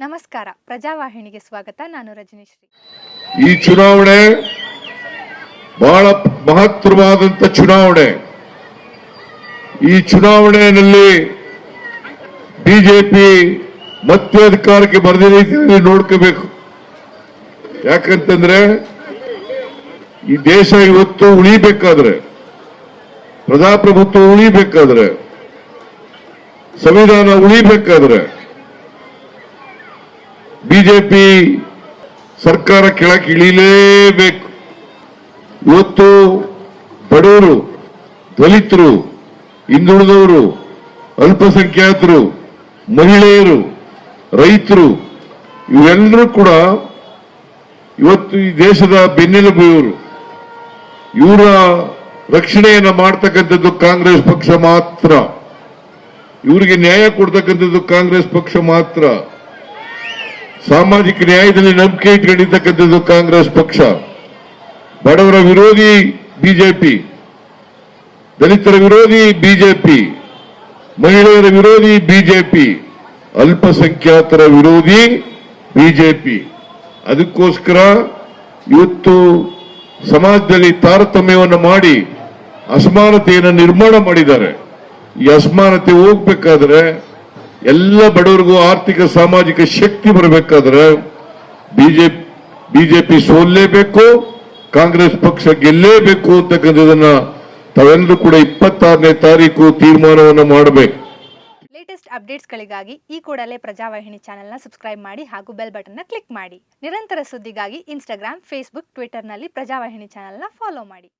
ನಮಸ್ಕಾರ. ಪ್ರಜಾವಾಹಿನಿಗೆ ಸ್ವಾಗತ. ನಾನು ರಜನೀಶ್ರೀ. ಈ ಚುನಾವಣೆ ಬಹಳ ಮಹತ್ವವಾದಂತ ಚುನಾವಣೆ. ಈ ಚುನಾವಣೆಯಲ್ಲಿ ಬಿಜೆಪಿ ಮತ್ತೆ ಅಧಿಕಾರಕ್ಕೆ ಬರದ ರೀತಿಯಲ್ಲಿ ನೋಡ್ಕೋಬೇಕು. ಯಾಕಂತಂದ್ರೆ ಈ ದೇಶ ಇವತ್ತು ಉಳಿಬೇಕಾದ್ರೆ, ಪ್ರಜಾಪ್ರಭುತ್ವ ಉಳಿಬೇಕಾದ್ರೆ, ಸಂವಿಧಾನ ಉಳಿಬೇಕಾದ್ರೆ ಬಿಜೆಪಿ ಸರ್ಕಾರ ಕೆಳಕ್ಕೆ ಇಳಿಲೇಬೇಕು. ಇವತ್ತು ಬಡವರು, ದಲಿತರು, ಹಿಂದುಳಿದವರು, ಅಲ್ಪಸಂಖ್ಯಾತರು, ಮಹಿಳೆಯರು, ರೈತರು, ಇವರೆಲ್ಲರೂ ಕೂಡ ಇವತ್ತು ಈ ದೇಶದ ಬೆನ್ನೆಲುಬು ಇವರು. ಇವರ ರಕ್ಷಣೆಯನ್ನು ಮಾಡ್ತಕ್ಕಂಥದ್ದು ಕಾಂಗ್ರೆಸ್ ಪಕ್ಷ ಮಾತ್ರ. ಇವರಿಗೆ ನ್ಯಾಯ ಕೊಡ್ತಕ್ಕಂಥದ್ದು ಕಾಂಗ್ರೆಸ್ ಪಕ್ಷ ಮಾತ್ರ. ಸಾಮಾಜಿಕ ನ್ಯಾಯದಲ್ಲಿ ನಂಬಿಕೆ ಇಟ್ಕೊಂಡಿರ್ತಕ್ಕಂಥದ್ದು ಕಾಂಗ್ರೆಸ್ ಪಕ್ಷ. ಬಡವರ ವಿರೋಧಿ ಬಿಜೆಪಿ. ದಲಿತರ ವಿರೋಧಿ ಬಿಜೆಪಿ. ಮಹಿಳೆಯರ ವಿರೋಧಿ ಬಿಜೆಪಿ. ಅಲ್ಪಸಂಖ್ಯಾತರ ವಿರೋಧಿ ಬಿಜೆಪಿ. ಅದಕ್ಕೋಸ್ಕರ ಇವತ್ತು ಸಮಾಜದಲ್ಲಿ ತಾರತಮ್ಯವನ್ನು ಮಾಡಿ ಅಸಮಾನತೆಯನ್ನು ನಿರ್ಮಾಣ ಮಾಡಿದ್ದಾರೆ. ಈ ಅಸಮಾನತೆ ಹೋಗ್ಬೇಕಾದ್ರೆ ಎಲ್ಲ ಬಡವರಿಗೂ ಆರ್ಥಿಕ ಸಾಮಾಜಿಕ ಶಕ್ತಿ ಬರಬೇಕಾದ್ರೆ ಬಿಜೆಪಿ ಬಿಜೆಪಿ ಸೋಲ್ಲೇಬೇಕು, ಕಾಂಗ್ರೆಸ್ ಪಕ್ಷ ಗೆಲ್ಲೇಬೇಕು ಅಂತಕ್ಕಂಥದನ್ನ ತಾವೆಲ್ಲರೂ ಕೂಡ ಇಪ್ಪತ್ತಾರನೇ ತಾರೀಕು ತೀರ್ಮಾನವನ್ನು ಮಾಡಬೇಕು. ಲೇಟೆಸ್ಟ್ ಅಪ್ಡೇಟ್ಸ್ಗಳಿಗಾಗಿ ಈ ಕೂಡಲೇ ಪ್ರಜಾವಾಹಿನಿ ಚಾನೆಲ್ನ ಸಬ್ಸ್ಕ್ರೈಬ್ ಮಾಡಿ ಹಾಗೂ ಬೆಲ್ ಬಟನ್ನ ಕ್ಲಿಕ್ ಮಾಡಿ. ನಿರಂತರ ಸುದ್ದಿಗಾಗಿ ಇನ್ಸ್ಟಾಗ್ರಾಮ್ ಫೇಸ್ಬುಕ್ ಟ್ವಿಟರ್ನಲ್ಲಿ ಪ್ರಜಾವಾಹಿನಿ ಚಾನೆಲ್ನ ಫಾಲೋ ಮಾಡಿ.